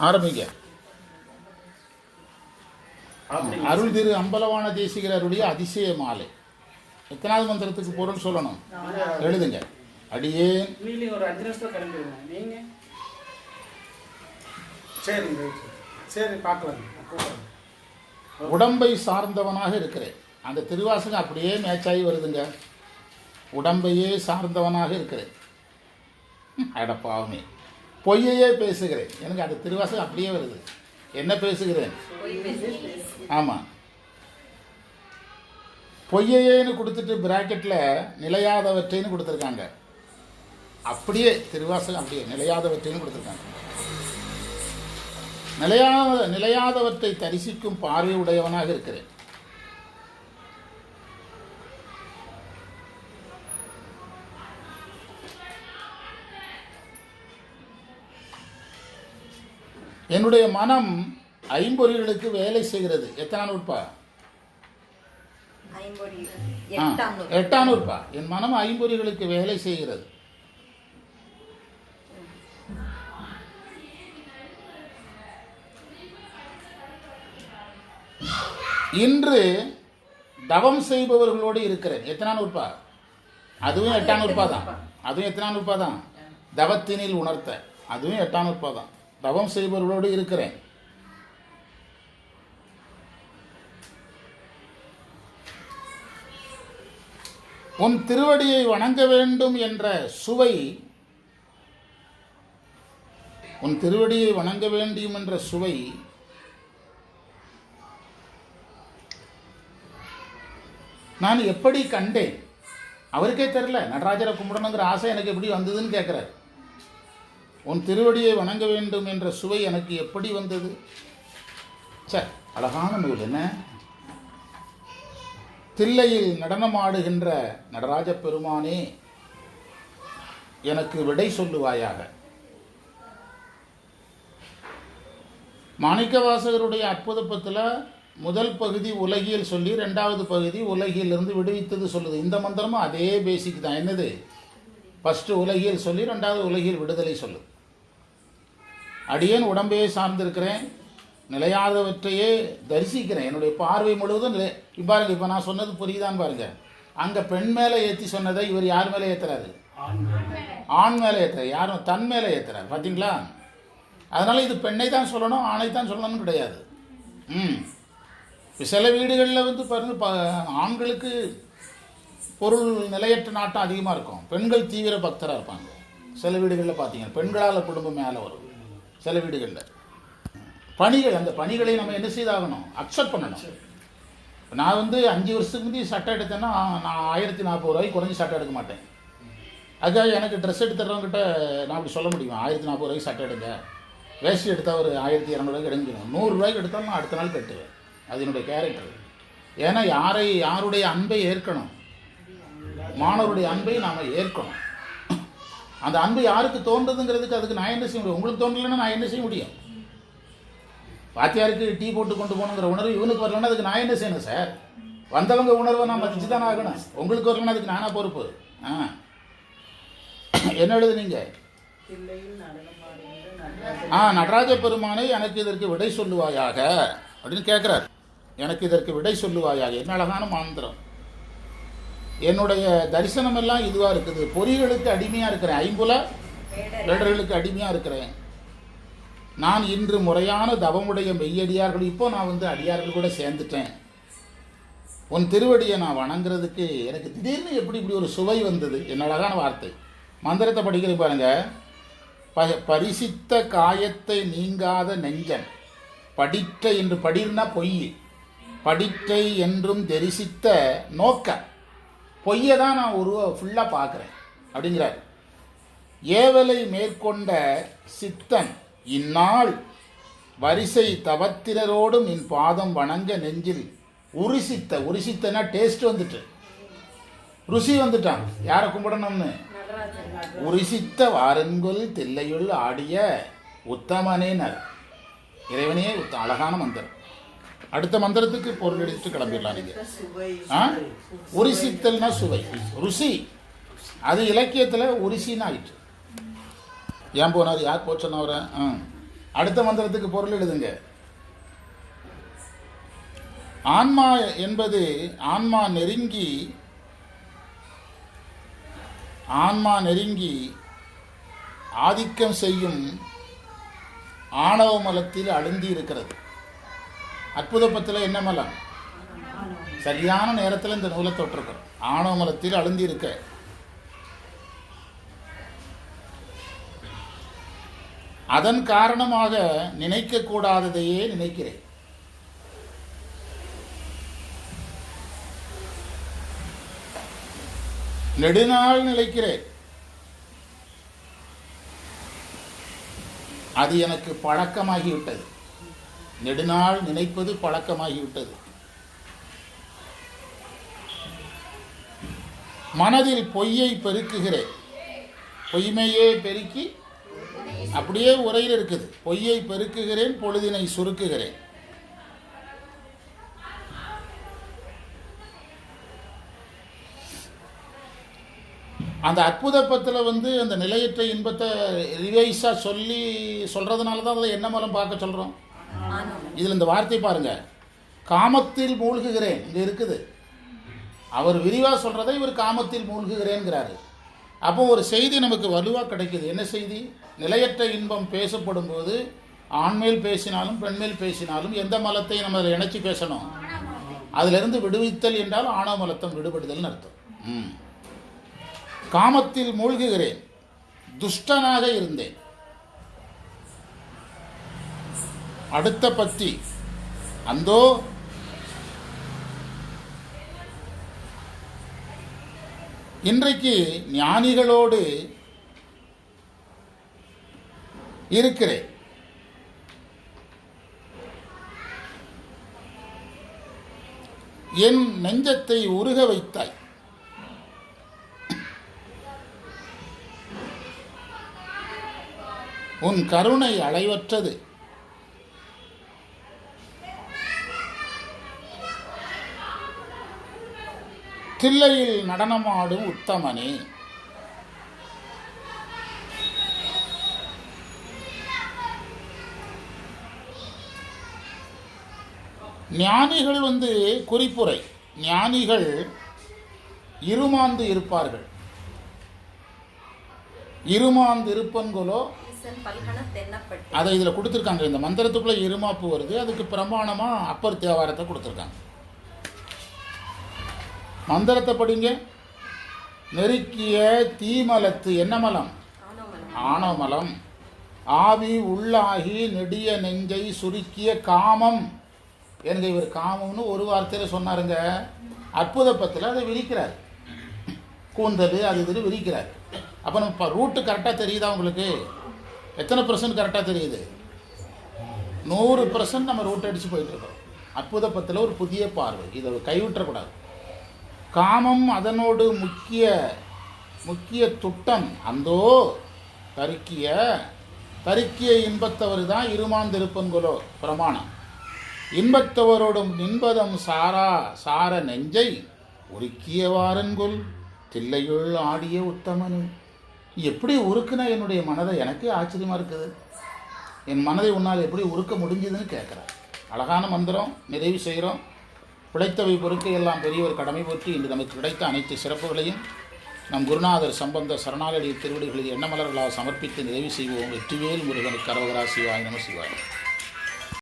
ஆரம்பிங்க. அருள் திரு அம்பலவான தேசிகருடைய அதிசய மாலை. எத்தனாவது மந்திரத்துக்கு பொருள் சொல்லணும்? எழுதுங்க. கூப்பிடுறேன் உடம்பை சார்ந்தவனாக இருக்கிறேன். அந்த திருவாசகம் அப்படியே மேட்சாகி வருதுங்க. உடம்பையே சார்ந்தவனாக இருக்கிறேன். அடப்பாவமே பொய்யையே பேசுகிறேன். எனக்கு அந்த திருவாசகம் அப்படியே வருது. என்ன பேசுகிறேன்? ஆமாம் பொய்யையேன்னு கொடுத்துட்டு பிராக்கெட்டில் நிலையாதவற்றைன்னு கொடுத்துருக்காங்க. அப்படியே திருவாசகம் அப்படியே நிலையாதவற்றைன்னு கொடுத்துருக்காங்க. நிலையாத நிலையாதவற்றை தரிசிக்கும் பார்வை உடையவனாக இருக்கிறேன். என்னுடைய மனம் ஐம்பொறிகளுக்கு வேலை செய்கிறது. எத்தனை நூற்பா. எட்டாம் நூற்பா. என் மனம் ஐம்பொறிகளுக்கு வேலை செய்கிறது. இன்று தவம் செய்பவர்களோடு இருக்கிறேன். எத்தனாம் நூற்பா? அதுவும் எட்டாம் நூற்பா தான். அதுவும் எத்தனாம் நூற்பா தான். தவத்தினில் உணர்த்த. அதுவும் எட்டாம் நூற்பா தான். தவம் செய்பவர்களோடு இருக்கிறேன். உன் திருவடியை வணங்க வேண்டும் என்ற சுவை உன் திருவடியை வணங்க வேண்டும் என்ற சுவை நான் எப்படி கண்டேன்? அவருக்கே தெரில நடராஜரை கும்பிடணுங்கிற ஆசை எனக்கு எப்படி வந்ததுன்னு கேட்குறாரு. உன் திருவடியை வணங்க வேண்டும் என்ற சுவை எனக்கு எப்படி வந்தது? சார் அழகான நூல் என்ன? தில்லையில் நடனமாடுகின்ற நடராஜ பெருமானே எனக்கு விடை சொல்லுவாயாக. மாணிக்கவாசகருடைய அற்புதப்பத்தில் முதல் பகுதி உலகியல் சொல்லி ரெண்டாவது பகுதி உலகியிலிருந்து விடுவித்தது சொல்லுது. இந்த மந்திரமும் அதே பேசிக் தான். என்னது? ஃபஸ்ட்டு உலகியல் சொல்லி ரெண்டாவது உலகியல் விடுதலை சொல்லுது. அடியேன் உடம்பையே சார்ந்திருக்கிறேன் நிலையாதவற்றையே தரிசிக்கிறேன். என்னுடைய பார்வை முழுவதும் நிலை பாருங்க இப்போ நான் சொன்னது புரியுதான்னு பாருங்க. அங்கே பெண் மேலே ஏற்றி சொன்னதை இவர் யார் மேலே ஏற்றுறாரு ஆண் மேலே. ஏற்றுறாரு யாரும் தன் மேலே ஏற்றுறாரு பார்த்தீங்களா அதனால இது பெண்ணை தான் சொல்லணும் ஆணை தான் சொல்லணும்னு கிடையாது. ம். சில வீடுகளில் வந்து பாருங்க ஆண்களுக்கு பொருள் நிலையற்ற நாட்டம் அதிகமாக இருக்கும். பெண்கள் தீவிர பக்தராக இருப்பாங்க. சில வீடுகளில் பார்த்தீங்கன்னா பெண்களால் குடும்பம் மேலே வரும். சில வீடுகளில். பணிகள் அந்த பணிகளை நம்ம என்ன செய்தாகணும்? அக்செப்ட் பண்ணணும். நான் வந்து அஞ்சு வருஷத்துக்கு முந்தைய சட்டை எடுத்தேன்னா நான் ஆயிரத்தி நாற்பது ரூபாய்க்கு குறைஞ்சி சட்டை எடுக்க மாட்டேன். அதுக்காக எனக்கு ட்ரெஸ் எடுத்துறவங்கிட்ட நான் அப்படி சொல்ல முடியும்? ஆயிரத்தி நாற்பது ரூபாய்க்கு சட்டை எடுங்க. வேஷ்டி எடுத்தால் ஒரு ஆயிரத்தி இரநூறுவாய்க்கு எடுக்கணும். நூறுரூவாய்க்கு எடுத்தாலும் நான் அடுத்த நாள் கட்டுவேன். அது என்னுடைய கேரக்டர் ஏன்னா யாரை யாருடைய அன்பை ஏற்கணும்? மாணவருடைய அன்பை நாம் ஏற்கணும். அந்த அன்பு யாருக்கு தோன்றதுங்கிறதுக்கு அதுக்கு நான் என்ன செய்ய முடியும்? உங்களுக்கு தோன்றலைன்னா நான் என்ன செய்ய முடியும்? வாத்தியாருக்கு டீ போட்டு கொண்டு போகணுங்கிற உணர்வு இவனுக்கு வரலன்னா அதுக்கு நான் என்ன செய்யணும் சார்? வந்தவங்க உணர்வை நான் மதிச்சு தானே ஆகணும். உங்களுக்கு வரலன்னா அதுக்கு நானா பொறுப்பு? ஆ. என்ன எழுதுனீங்க? ஆ நடராஜ பெருமானை எனக்கு இதற்கு விடை சொல்லுவாயாக அப்படின்னு கேட்குறார் எனக்கு இதற்கு விடை சொல்லுவாயாக. என்ன அழகான மாந்திரம். என்னுடைய தரிசனம் எல்லாம் இதுவாக இருக்குது. பொறிகளுக்கு அடிமையாக இருக்கிறேன். ஐம்புல வேடர்களுக்கு அடிமையாக இருக்கிறேன். நான் இன்று முறையான தவமுடைய மெய்யடியார்கள் இப்போ நான் வந்து அடியார்கள் கூட சேர்ந்துட்டேன். உன் திருவடியை நான் வணங்குறதுக்கு எனக்கு திடீர்னு எப்படி இப்படி ஒரு சுவை வந்தது? என்ன அழகான வார்த்தை. மந்திரத்தை படிக்கிறது பாருங்க. ப பரிசித்த காயத்தை நீங்காத நெஞ்சன். படிற்றை என்று படிர்னா பொய். படிற்றை என்றும் தரிசித்த நோக்க. பொய்யை தான் நான் ஒரு ஃபுல்லாக பார்க்குறேன். அப்படிங்கிறார். ஏவலை மேற்கொண்ட சித்தன் இந்நாள் வரிசை தவத்திரரோடும் என் பாதம் வணங்க நெஞ்சில் உருசித்த உருசித்தனா டேஸ்ட் வந்துட்டு. ருசி வந்துட்டான். யாரை கும்பிடணும்னு? உரிசித்த வாரன்கொல் தில்லையுள் ஆடிய உத்தமனேனர். இறைவனே உத்த அழகான மந்திரம். அடுத்த மந்திரத்துக்கு பொருள் எடுத்து கிளம்பிடலாம் நீங்கள் ஆ? உரிசித்தல்னா சுவை. ருசி. அது இலக்கியத்தில் உரிசின்னு ஆயிட்டு. ஏன் போனார்? யார் போச்சு சொன்னவரை ஆ. அடுத்த மந்திரத்துக்கு பொருள் எழுதுங்க. ஆன்மா என்பது ஆன்மா நெருங்கி ஆன்மா நெருங்கி ஆதிக்கம் செய்யும் ஆணவ மலத்தில் அழுந்தி இருக்கிறது. அற்புதப்பத்தில் என்ன மலம் சரியான நேரத்தில் இந்த நூலை தொட்டிருக்கிறோம் ஆணவ மலத்தில் அழுந்தி இருக்க அதன் காரணமாக நினைக்கக்கூடாததையே நினைக்கிறேன். நெடுநாள் நிலைக்கிறேன். அது எனக்கு பழக்கமாகிவிட்டது. நெடுநாள் நினைப்பது பழக்கமாகிவிட்டது. மனதில் பொய்யை பெருக்குகிறேன். பொய்மையே பெருக்கி அப்படியே உரையில் இருக்குது. பொய்யை பெருக்குகிறேன் பொழுதினை சுருக்குகிறேன். அந்த அற்புதப்பத்தில் வந்து அந்த நிலையற்ற இன்பத்தை ரிவைஸாக சொல்லி சொல்கிறதுனால தான் அதை என்ன மூலம் பார்க்க சொல்கிறோம் இதில் இந்த வார்த்தை பாருங்க. காமத்தில் மூழ்குகிறேன். இங்கே இருக்குது. அவர் விரிவாக சொல்கிறதை இவர் காமத்தில் மூழ்குகிறேங்கிறாரு அப்போ ஒரு செய்தி நமக்கு வலுவாக கிடைக்குது. என்ன செய்தி? நிலையற்ற இன்பம் பேசப்படும் போது ஆண்மேல் பேசினாலும் பெண்மேல் பேசினாலும் எந்த மலத்தை நம்ம அதில் இணைச்சி பேசணும்? அதிலிருந்து விடுவித்தல் என்றால் ஆணவ மலத்தம் விடுபடுதல்னு அர்த்தம். ம். காமத்தில் மூழ்குகிறேன். துஷ்டனாக இருந்தேன். அடுத்த பத்தி. அந்தோ. இன்றைக்கு ஞானிகளோடு இருக்கிறேன். என் நெஞ்சத்தை உருக வைத்தாய். உன் கருணை அளவற்றது தில்லையில் நடனமாடும் உத்தமனே. ஞானிகள் வந்து குறிப்புரை. ஞானிகள் இருமாந்து இருப்பார்கள். இருமாந்து இருப்பன்களோ அதை இதில் கொடுத்துருக்காங்க. இந்த மந்திரத்துக்குள்ளே இருமாப்பு வருது அதுக்கு பிரமாணமாக அப்பர் தேவாரத்தை கொடுத்துருக்காங்க. மந்திரத்தை படிங்க. நெருக்கிய தீமலத்து என்ன மலம்? ஆணவமலம் ஆவி உள்ளாகி நெடிய நெஞ்சை சுருக்கிய காமம். என்க இவர் காமம்னு ஒரு வார்த்தையில் சொன்னாருங்க. அற்புதப்பத்தில் அதை விரிக்கிறார். கூந்தல் அது இது விரிக்கிறார். அப்போ நம்ம ரூட்டு கரெக்டாக தெரியுதா உங்களுக்கு? எத்தனை பர்சன்ட் கரெக்டாக தெரியுது? நூறு பர்சன்ட் நம்ம ரூட் அடித்து போயிட்டுருக்கோம் அற்புதப்பத்தில் ஒரு புதிய பார்வை. இதை கைவிட்டக்கூடாது காமம் அதனோடு முக்கிய முக்கிய துட்டம். அந்தோ தருக்கிய தருக்கிய இன்பத்தவர் தான் இருமாந்திருப்பன்களோ பிரமாணம். இன்பத்தவரோடும் நின்பதம் சாரா சார நெஞ்சை உருக்கிய வாரன்கொல் தில்லையுள் ஆடிய உத்தமனு. எப்படி உருக்குன என்னுடைய மனதை? எனக்கே ஆச்சரியமாக இருக்குது. என் மனதை உன்னால் எப்படி உருக்க முடிஞ்சதுன்னு கேட்குறேன் அழகான மந்திரம் நிறைவு செய்கிறோம். பிழைத்தவை பொறுக்க எல்லாம் பெரியவர் கடமை போற்றி இன்று நமக்கு கிடைத்த அனைத்து சிறப்புகளையும் நம் குருநாதர் சம்பந்த சரணாலய திருவடிகளில் எண்ணமலர்களாக சமர்ப்பித்து நிறைவு செய்வோம். வெற்றிவேல் முருகனுக்கு கரவகரா சிவாய் நம சிவாய்.